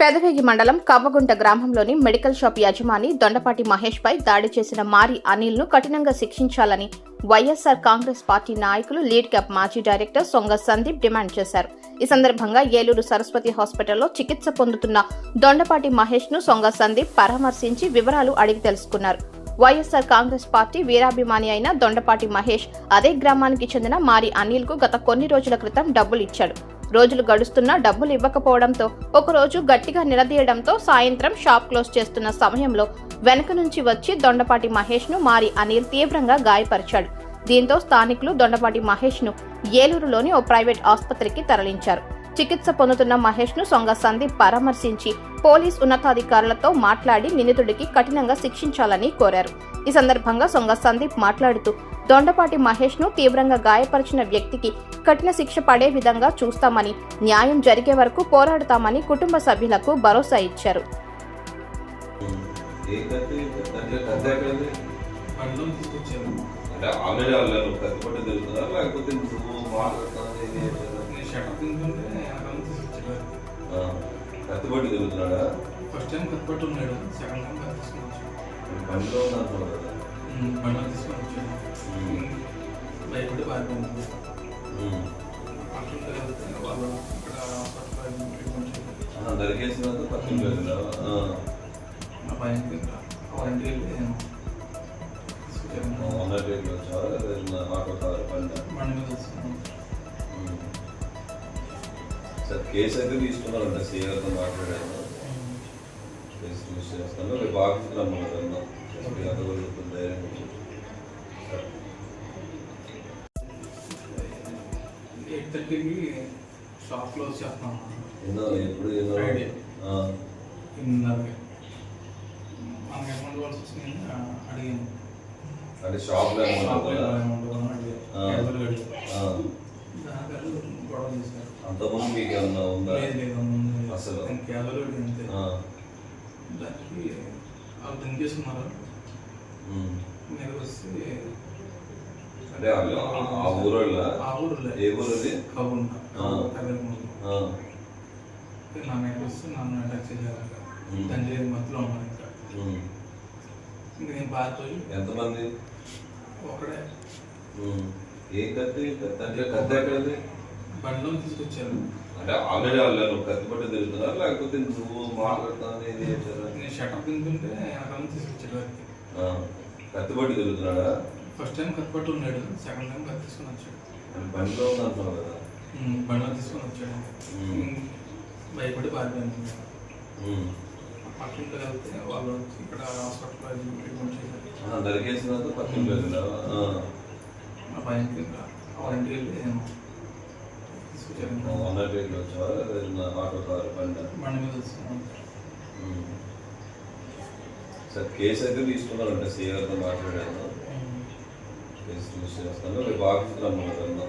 పెదవేగి మండలం కవ్వగుంట గ్రామంలోని medical shop యజమాని దొండపాటి మహేష్ పై దాడి చేసిన మారి అనిల్ను కఠినంగా శిక్షించాలని వైఎస్సార్ కాంగ్రెస్ పార్టీ నాయకులు లీడ్ క్యాప్ మాజీ డైరెక్టర్ సొంగ సందీప్ డిమాండ్ చేశారు. ఈ సందర్భంగా ఏలూరు సరస్వతి హాస్పిటల్లో చికిత్స పొందుతున్న దొండపాటి మహేష్ను సొంగ సందీప్ పరామర్శించి వివరాలు అడిగి తెలుసుకున్నారు. వైఎస్సార్ కాంగ్రెస్ పార్టీ వీరాభిమాని అయిన దొండపాటి మహేష్ అదే గ్రామానికి చెందిన మారి అనిల్కు గత కొన్ని రోజుల క్రితం డబ్బులు ఇచ్చాడు రోజులు గడుస్తున్నా డబ్బులు ఇవ్వకపోవడంతో ఒకరోజు గట్టిగా నిలదీయడంతో సాయంత్రం షాప్ క్లోజ్ చేస్తున్న సమయంలో వెనక నుంచి వచ్చి దొండపాటి మహేష్ను మారి అనిల్ తీవ్రంగా గాయపరిచాడు. దీంతో స్థానికులు దొండపాటి మహేష్ను ఏలూరులోని ఓ ప్రైవేట్ ఆసుపత్రికి తరలించారు. చికిత్స పొందుతున్న మహేష్ను సొంగ సందీప్ పరామర్శించి పోలీస్ ఉన్నతాధికారులతో మాట్లాడి నిందితుడికి కఠినంగా శిక్షించాలని కోరారు. ఈ సందర్భంగా సొంగ సందీప్ మాట్లాడుతూ దొండపాటి మహేష్ను తీవ్రంగా గాయపరిచిన వ్యక్తికి కఠిన శిక్ష పడే విధంగా చూస్తామని న్యాయం జరిగే వరకు పోరాడతామని కుటుంబ సభ్యులకు భరోసా ఇచ్చారు. ఏ కత్తి వాళ్ళు తీసుకొచ్చాడు ఫస్ట్ టైం కత్తిపట్టు ఉన్నాడు సెకండ్ టైం కత్తి తీసుకొని వచ్చాడు బండిలో ఉన్నాను కదా బండ్లో తీసుకొని వచ్చాడు పారిపోయింది ఉమ్. అట్లా వెళ్తే వాళ్ళు ఇక్కడ నరికేసినంత పక్కన వెళ్ళినా నా భయంకి ఇంకా వాళ్ళకి వెళ్ళి తీసుకున్నాం. ఉమ్. సరే కేసు అయితే తీసుకున్నారంట. సీఆర్తో మాట్లాడాను చూసి చేస్తాను. రేపు. ఎయిట్ థర్టీకి షాప్ క్లోజ్ ఎన్నో ఎప్పుడు. ఆ, ఎనిమిదిన్నరకి మనకి అమౌంట్ కావాల్సి వచ్చింది అడిగాను. అంటే షాప్లో అంతకుముందు మీకు ఏమన్నా ఉందా. అసలు? అడిగాను అంతే. దానికి దింపేసుకున్నారు ఉమ్. మీరు వస్తే అంటే వాళ్ళు ఆ- ఊరోళ్ళ? ఆ ఊరులే ఏ ఊరు అది ఆ, నా మీద వస్తే నన్ను అటాక్ ఉమ్. తండ్రి మధ్యలో ఉన్నారు ఇంకా. ఇంక నేను పారిపోయి ఎంతమంది? ఒకడే. ఏ కత్తి? కత్తి అంటే కత్తి ఎక్కడది? బండిలో తీసుకొచ్చారు అంటే ఆల్రెడీ వాళ్ళు నువ్వు కత్తి పట్టి తిరుగుతున్నా లేకపోతే నువ్వు మాట్లాడుతాను ఇది? నేను షటప్ తింటుంటే వెనకాల తీసుకొచ్చాడు పట్టి తిరుగుతున్నాడా? ఫస్ట్ టైం కత్తిపట్టు ఉన్నాడు సెకండ్ టైం కత్తి తీసుకొని వచ్చాడు. బండిలో అంటున్నావు కదా? బండిలో తీసుకొని వచ్చాడు. భయపడి పారిపోయింది. అట్లా వెళ్తే వాళ్ళు ఇక్కడ హాస్పిటల్ ట్రీట్మెంట్ చేశారు. ఆ, నరికేసినంత పక్కన వెళ్ళినా నా భయంకి ఇంకా వాళ్ళంటికి వెళ్ళి తీసుకొచ్చారు అన్నట్టు వచ్చావా లేదా ఆటో కారు బండి బండి మీద. సరే కేసు అయితే తీసుకున్నారంట సీఆర్తో మాట్లాడాను కేసు చూసి చేస్తాను రేపు ఆఫీస్కి రమ్మన్నారు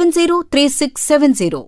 703670.